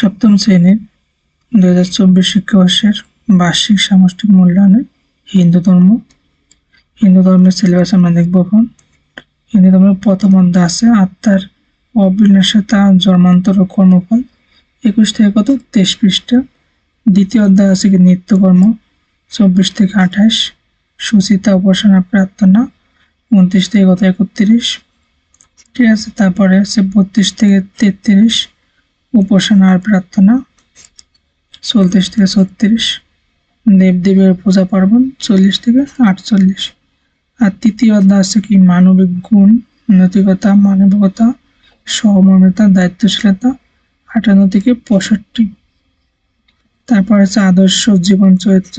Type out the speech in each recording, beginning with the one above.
সপ্তম শ্রেণির দু হাজার চব্বিশ শিক্ষাবর্ষের বার্ষিক সামষ্টিক মূল্যায়নে হিন্দু ধর্ম। হিন্দু ধর্মের সিলেবাস আমরা দেখব এখন। হিন্দু ধর্মের প্রথম অধ্যায় আছে, আত্মার অবিনাশতা, জন্মান্তর ও কর্মফল। একুশ থেকে কত? তেইশ পৃষ্ঠা। দ্বিতীয় অধ্যায় আছে কি? নিত্যকর্ম। চব্বিশ থেকে আঠাশ। সুচিতা, উপাসনা, প্রার্থনা। উনত্রিশ থেকে কত? একত্রিশ। ঠিক আছে, তারপরে আছে বত্রিশ থেকে তেত্রিশ। উপাসনা আর প্রার্থনা, চল্লিশ থেকে ছত্রিশ। দেবদেবের পূজা পার্বণ চল্লিশ থেকে আটচল্লিশ। আর তৃতীয় অধ্যায় আছে কি? মানবিক গুণ, নৈতিকতা, মানবিকতা সহমর্মিতা দায়িত্বশীলতা, আটান্ন থেকে পঁয়ষট্টি। তারপর আছে আদর্শ জীবন চরিত্র,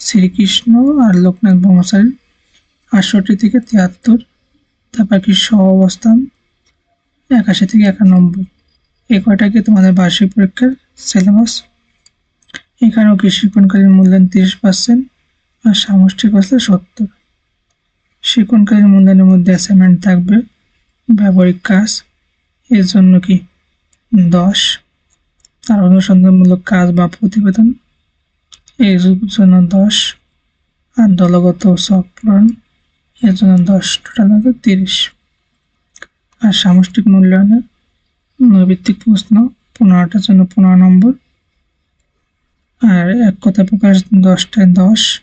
শ্রীকৃষ্ণ আর লোকনাথ ব্রহ্মচারী, আটষট্টি থেকে তিয়াত্তর। তারপর কি সহ অবস্থান একাশি থেকে একানব্বই। এ কয়টাকে তোমাদের বার্ষিক পরীক্ষার সিলেবাস এখানেও কৃষিকণকালীন মূল্যায়ন তিরিশ পার্সেন্ট আর সামষ্টিক আসলে সত্তর। শিক্ষণকালীন মূল্যায়নের মধ্যে অ্যাসাইনমেন্ট থাকবে ব্যবহারিক কাজ, এর জন্য কি দশ। আর অনুসন্ধানমূলক কাজ বা প্রতিবেদন, এর জন্য দশ। আর দলগত সফলন এর জন্য দশ। টোটাল হবে তিরিশ। আর সামষ্টিক মূল্যায়নের নৈভিত্তিক প্রশ্ন পনেরোটার জন্য পনেরো নম্বর। আর এক কথা প্রকাশ, দশটায় দশ।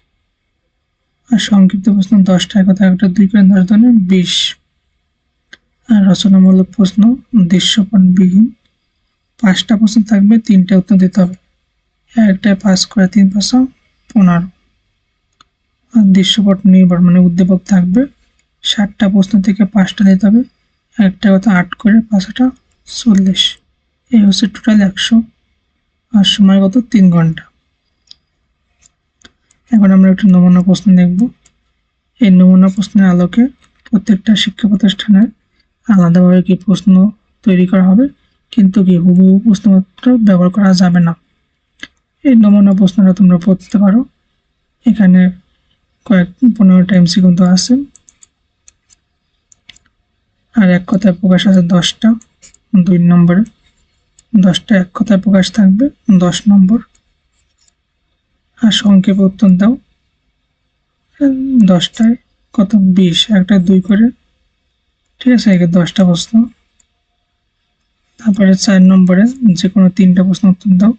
আর সংক্ষিপ্ত প্রশ্ন, দশটায় কথা একটা, দুই করে দশ ধরনের, বিশ। আর রচনামূলক প্রশ্ন, দৃশ্যপটবিহীন। পাঁচটা প্রশ্ন থাকবে, তিনটে উত্তর দিতে হবে। একটায় পাস করে তিন প্রশ্ন, পনেরো। আর দৃশ্যপট নির্ভর মানে উদ্দীপক থাকবে। ষাটটা প্রশ্ন থেকে পাঁচটা দিতে হবে। একটা কথা আট করে পাঁচটা চল্লিশ। এই হচ্ছে টোটাল একশো আর সময় কত? তিন ঘণ্টা। এখন আমরা একটা নমুনা প্রশ্ন দেখব। এই নমুনা প্রশ্নের আলোকে প্রত্যেকটা শিক্ষা প্রতিষ্ঠানের আলাদাভাবে কি প্রশ্ন তৈরি করা হবে, কিন্তু কি হুবহু প্রশ্নপত্র ব্যবহার করা যাবে না। এই নমুনা প্রশ্নটা তোমরা পড়তে পারো। এখানে কয়েক পনেরোটা এমসি কিন্তু আছে। আর এক কথায় প্রকাশ আছে দশটা। দুই নম্বরে। দশটা এক কথায় প্রকাশ থাকবে, দশ নম্বর। আর সংক্ষেপে উত্তর দাও। দশটায় কত? বিশ। একটা দুই করে। ঠিক আছে, একে দশটা প্রশ্ন। তারপরে চার নম্বরে যে কোনো তিনটা প্রশ্ন উত্তর দাও।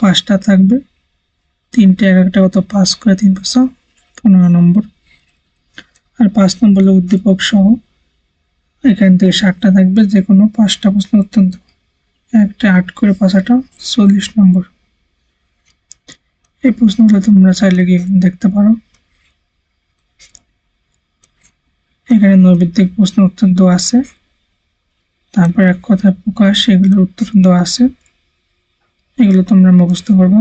পাঁচটা থাকবে। তিনটে এক একটা কত? পাস করে তিন প্রশ্ন পনেরো নম্বর। আর পাঁচ নম্বরে উদ্দীপক সহ এখান থেকে ষাটটা থাকবে যে কোনো পাঁচটা প্রশ্ন অত্যন্ত। একটা আট করে পাঁচাটা চল্লিশ নম্বর। এই প্রশ্নগুলো তোমরা চাইলে গিয়ে দেখতে পারো? এখানে নৈবিত্তিক প্রশ্ন উত্তর দেওয়া আছে। তারপর এক কথায় প্রকাশ, এগুলোর উত্তর দেওয়া আছে। এগুলো তোমরা মুখস্থ করবা।